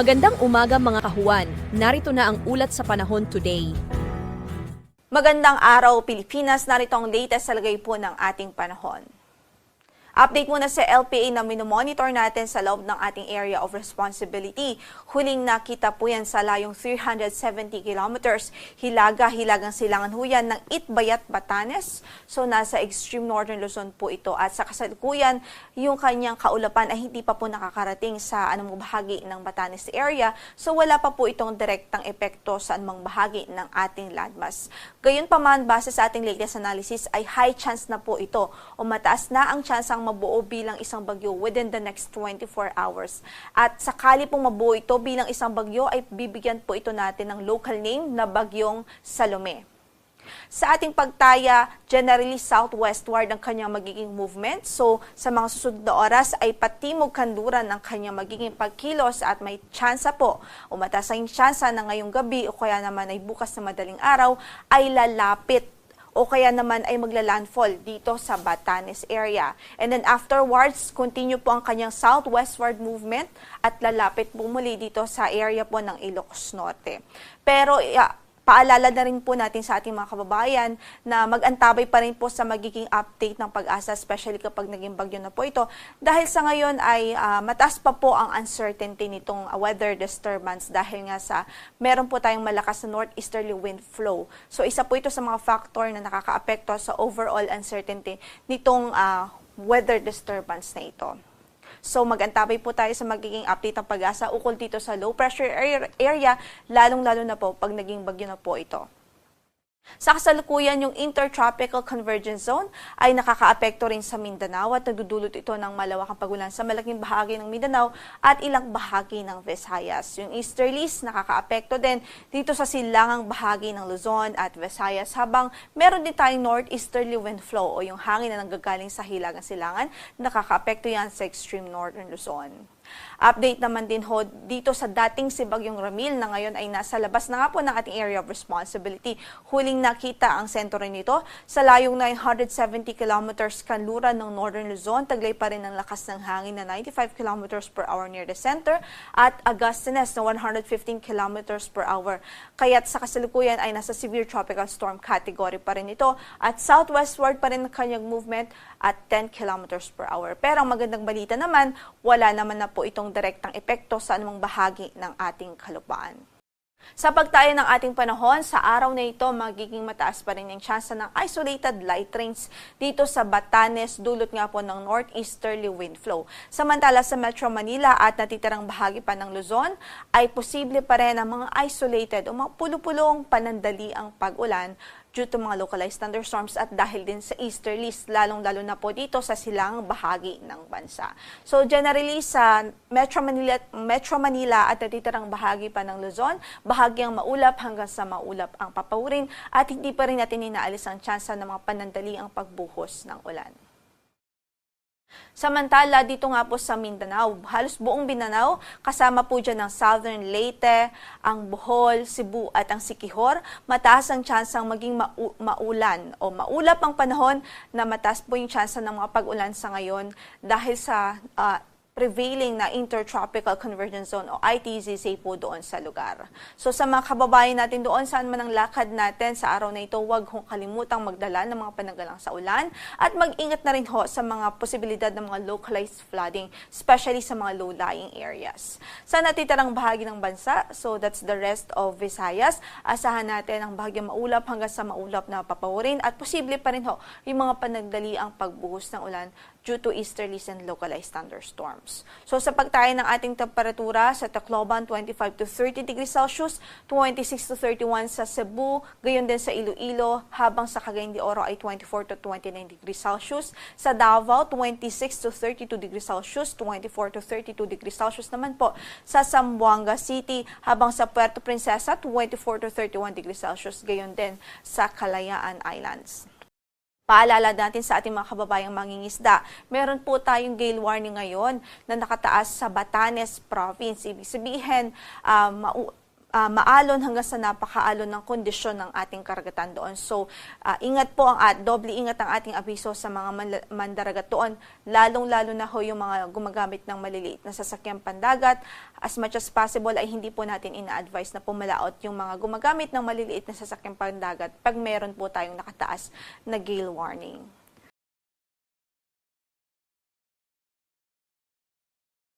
Magandang umaga mga kahuan. Narito na ang ulat sa panahon today. Magandang araw Pilipinas, narito ang latest sa lagay po ng ating panahon. Update muna sa LPA na minomonitor natin sa loob ng ating area of responsibility. Huling nakita po yan sa layong 370 kilometers. Hilaga, hilagang silangan ho yan ng Itbayat, Batanes. So nasa extreme northern Luzon po ito. At sa kasalukuyan, yung kanyang kaulapan ay hindi pa po nakakarating sa anumang bahagi ng Batanes area. So wala pa po itong direktang epekto sa anumang bahagi ng ating landmass. Gayunpaman, base sa ating latest analysis, ay high chance na po ito o mataas na ang chance ang mabuo bilang isang bagyo within the next 24 hours. At sakali pong mabuo ito bilang isang bagyo ay bibigyan po ito natin ng local name na Bagyong Salome. Sa ating pagtaya, generally southwestward ang kanyang magiging movement. So, sa mga susunod na oras ay patimog kanluran ang kanyang magiging pagkilos at may tsansa po o mataas ang tsansa na ngayong gabi o kaya naman ay bukas na madaling araw ay lalapit o kaya naman ay magla-landfall dito sa Batanes area. And then afterwards, continue po ang kanyang southwestward movement at lalapit po muli dito sa area po ng Ilocos Norte. Pero paalala na rin po natin sa ating mga kababayan na mag-antabay pa rin po sa magiging update ng pag-asa, especially kapag naging bagyo na po ito. Dahil sa ngayon ay ah, mataas pa po ang uncertainty nitong ah, weather disturbance dahil nga sa meron po tayong malakas na northeasterly wind flow. So isa po ito sa mga factor na nakakaapekto sa overall uncertainty nitong ah, weather disturbance na ito. So mag-antabay po tayo sa magiging update ng pag-asa ukol dito sa low pressure area, lalong-lalo na po pag naging bagyo na po ito. Sa kasalukuyan, yung Intertropical Convergence Zone ay nakakaapekto rin sa Mindanao at nagdudulot ito ng malawakang pagulan sa malaking bahagi ng Mindanao at ilang bahagi ng Visayas. Yung easterlies nakakaapekto din dito sa silangang bahagi ng Luzon at Visayas habang meron din tayong northeasterly wind flow o yung hangin na nanggagaling sa hilagang silangan. Nakakaapekto yan sa extreme northern Luzon. Update naman din ho dito sa dating si Bagyong Ramil na ngayon ay nasa labas na nga po ng ating area of responsibility. Huling nakita ang sentro nito sa layong 970 kilometers kanluran ng Northern Luzon. Taglay pa rin ang lakas ng hangin na 95 kilometers per hour near the center at Agustines na 115 kilometers per hour. Kaya't sa kasalukuyan ay nasa severe tropical storm category pa rin ito at southwestward pa rin ang kanyang movement at 10 kilometers per hour. Pero ang magandang balita naman, wala naman na po itong direktang epekto sa anumang bahagi ng ating kalupaan. Sa pagtayo ng ating panahon, sa araw na ito, magiging mataas pa rin ang tsansa ng isolated light rains dito sa Batanes, dulot nga po ng northeasterly wind flow. Samantala sa Metro Manila at natitirang bahagi pa ng Luzon, ay posible pa rin ang mga isolated o mga pulupulong panandali ang pag-ulan due to mga localized thunderstorms at dahil din sa easterlies, lalong-lalo na po dito sa silang bahagi ng bansa. So generally sa Metro Manila, Metro Manila at natitirang bahagi pa ng Luzon, bahagyang maulap hanggang sa maulap ang papawurin at hindi pa rin natin inaalis ang tsansa ng mga panandali ang pagbuhos ng ulan. Samantala, dito nga po sa Mindanao, halos buong Mindanao, kasama po dyan ang Southern Leyte, ang Bohol, Cebu at ang Sikihor, mataas ang tsansang maging mau- maulan o maulap ang panahon na mataas po yung tsansa ng mga pag-ulan sa ngayon dahil sa ah, prevailing na Intertropical Convergence Zone o ITZC po doon sa lugar. So sa mga kababayan natin doon, saan man ang lakad natin sa araw na ito, huwag hong kalimutang magdala ng mga pananggalang sa ulan at mag-ingat na rin ho sa mga posibilidad ng mga localized flooding, especially sa mga low-lying areas. Sa natitirang bahagi ng bansa, so that's the rest of Visayas, asahan natin ang bahagyang maulap hanggang sa maulap na papaworin at posible pa rin ho yung mga panagdali ang pagbuhos ng ulan due to easterlies and localized thunderstorms. So sa pagtayo ng ating temperatura sa Tacloban 25 to 30 degrees Celsius, 26 to 31 sa Cebu, gayon din sa Iloilo, habang sa Cagayan de Oro ay 24 to 29 degrees Celsius. Sa Davao, 26 to 32 degrees Celsius, 24 to 32 degrees Celsius naman po sa Zamboanga City, habang sa Puerto Princesa, 24 to 31 degrees Celsius, gayon din sa Kalayaan Islands. Paalala natin sa ating mga kababayang mangingisda, meron po tayong gale warning ngayon na nakataas sa Batanes Province. Ibig sabihin, um, ah, maalon hanggang sa napakaalon ng kondisyon ng ating karagatan doon. So, ah, ingat po ang at doble ingat ang ating abiso sa mga manla- mandaragat doon, lalong-lalo na ho yung mga gumagamit ng maliliit na sasakyang pandagat. As much as possible ay hindi po natin ina-advise na pumalaot yung mga gumagamit ng maliliit na sasakyang pandagat pag meron po tayong nakataas na gale warning.